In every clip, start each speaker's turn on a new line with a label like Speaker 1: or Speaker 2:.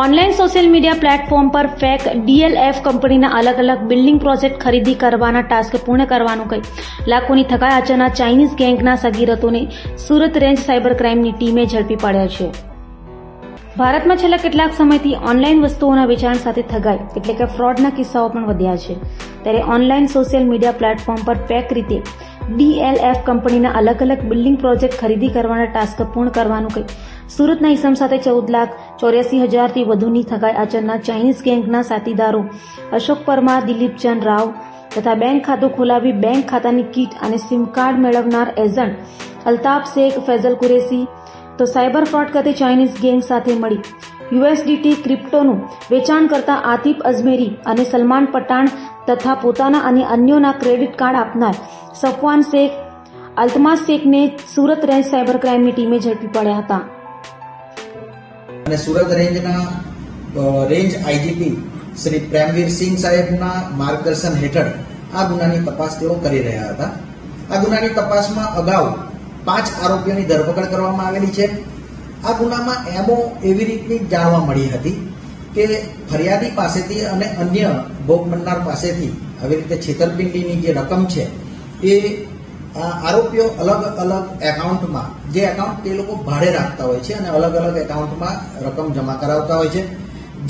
Speaker 1: Online social media platform પર fake DLF કંપનીના અલગ અલગ બિલ્ડિંગ પ્રોજેક્ટ ખરીદી કરવાના ટાસ્ક પૂર્ણ કરવાનું કહી. લાખોની થકાય આચરનાર ચાઇનીઝ ગેંગના સગીરતોને સુરત રેન્જ સાયબર ક્રાઇમની ટીમે ઝડપી પાડ્યા છે. ભારતમાં છેલ્લા કેટલાક સમયથી ઓનલાઈન વસ્તુઓના વેચાણ સાથે થગાઈ, એટલે કે ફ્રોડના કિસ્સાઓ પણ વધ્યા છે. ત્યારે ઓનલાઈન સોશિયલ મીડિયા પ્લેટફોર્મ પર ફેક રીતે ડીએલએફ કંપનીના અલગ અલગ બિલ્ડિંગ પ્રોજેક્ટ ખરીદી કરવાના ટાસ્ક પૂર્ણ કરવાનું કહી સુરતના ઇસમ સાથે ચૌદ લાખ ચોર્યાસી હજારથી વધુની થગાઈ આચરનાર ચાઇનીઝ ગેંગના સાથીદારો અશોક પરમાર દિલીપચંદ રાવ તથા બેંક ખાતું ખોલાવી બેંક ખાતાની કીટ અને સિમ કાર્ડ મેળવનાર એજન્ટ અલ્તાફ શેખ, ફેઝલ કુરેશી તો સાયબર ફ્રોડ ખાતે ચાઇનીઝ ગેંગ સાથે મળી. યુએસડીટી ક્રિપ્ટોનું વેચાણ કરતા આતિફ અજમેરી અને સલમાન પઠાણ તથા પોતાના અને અન્યોના ક્રેડિટ કાર્ડ આપનાર સફવાન શેખ, અલ્તમાસ શેખને સુરત રેન્જ સાયબર ક્રાઇમની ટીમે ઝડપી પડ્યા હતા.
Speaker 2: અને સુરત રેન્જના રેન્જ આઈજીપી શ્રી પ્રેમવીર સિંહ સાહેબના માર્ગદર્શન હેઠળ આ ગુનાની તપાસ તેઓ કરી રહ્યા હતા. આ ગુનાની તપાસમાં અગાઉ પાંચ આરોપીઓની ધરપકડ કરવામાં આવેલી છે. આ ગુનામાં એમો એવી રીતની જાણવા મળી હતી કે ફરિયાદી પાસેથી અને અન્ય ભોગ બનનાર પાસેથી આવી રીતે છેતરપિંડીની જે રકમ છે, એ આરોપીઓ અલગ અલગ એકાઉન્ટમાં, જે એકાઉન્ટ તે લોકો ભાડે રાખતા હોય છે અને અલગ અલગ એકાઉન્ટમાં રકમ જમા કરાવતા હોય છે.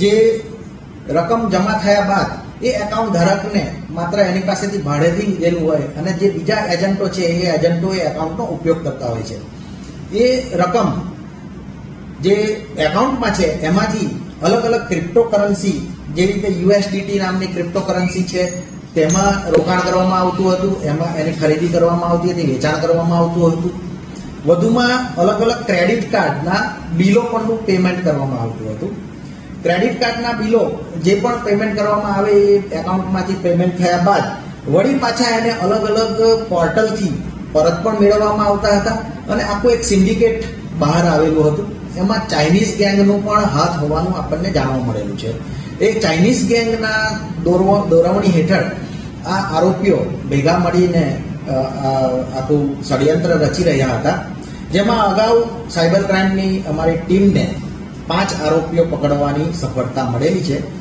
Speaker 2: જે રકમ જમા થયા બાદ એ એકાઉન્ટ ધારકને માત્ર એની પાસેથી ભાડેથી લીધેલું હોય અને જે બીજા એજન્ટો છે, એ એજન્ટો એ એકાઉન્ટનો ઉપયોગ કરતા હોય છે. એ રકમ જે એકાઉન્ટમાં છે, એમાંથી અલગ અલગ ક્રિપ્ટોકરન્સી જેવી રીતે યુએસડીટી નામની ક્રિપ્ટોકરન્સી છે, તેમાં રોકાણ કરવામાં આવતું હતું, એમાં એની ખરીદી કરવામાં આવતી હતી, વેચાણ કરવામાં આવતું હતું. વધુમાં અલગ અલગ ક્રેડિટ કાર્ડના બિલો પરનું પેમેન્ટ કરવામાં આવતું હતું. ક્રેડિટ કાર્ડના બિલો, જે પણ પેમેન્ટ કરવામાં આવે એ એકાઉન્ટમાંથી પેમેન્ટ થયા બાદ, વળી પાછા એને અલગ અલગ પોર્ટલથી પરત પણ મેળવવામાં આવતા હતા અને આખું એક સિન્ડિકેટ બહાર આવેલું હતું. એમાં ચાઇનીઝ ગેંગનું પણ હાથ હોવાનું આપણને જાણવા મળેલું છે. એ ચાઇનીઝ ગેંગના દોરવ- દોરવણી હેઠળ આ આરોપીઓ ભેગા મળીને આખું ષડયંત્ર રચી રહ્યા હતા. જેમાં અગાઉ સાયબર ક્રાઇમની અમારી ટીમને પાંચ આરોપીઓ પકડવાની સફળતા મળેલી છે.